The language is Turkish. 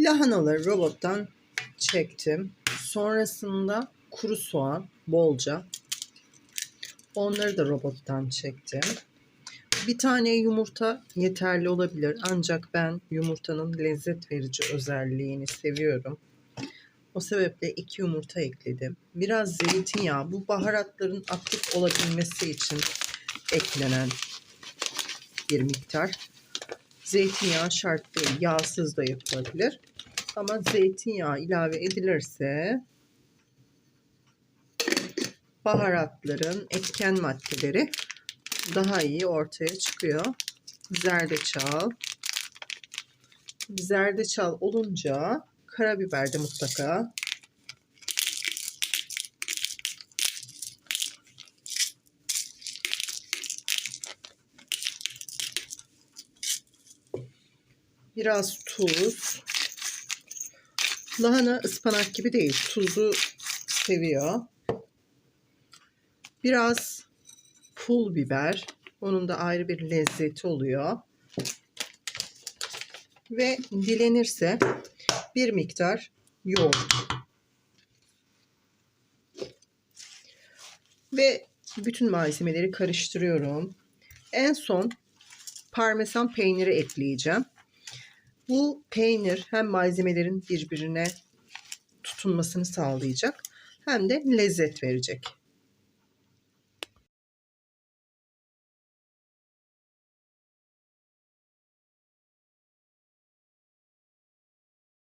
Lahanaları robottan çektim. Sonrasında kuru soğan bolca. Onları da robottan çektim. Bir tane yumurta yeterli olabilir. Ancak ben yumurtanın lezzet verici özelliğini seviyorum. O sebeple iki yumurta ekledim. Biraz zeytinyağı. Bu baharatların aktif olabilmesi için eklenen bir miktar. Zeytinyağı şart değil. Yağsız da yapılabilir. Ama zeytinyağı ilave edilirse baharatların etken maddeleri daha iyi ortaya çıkıyor. Zerdeçal. Zerdeçal olunca karabiber de mutlaka. Biraz tuz. Lahana ıspanak gibi değil. Tuzu seviyor. Biraz pul biber. Onun da ayrı bir lezzeti oluyor. Ve dilenirse bir miktar yoğurt. Ve bütün malzemeleri karıştırıyorum. En son parmesan peyniri ekleyeceğim. Bu peynir hem malzemelerin birbirine tutunmasını sağlayacak hem de lezzet verecek.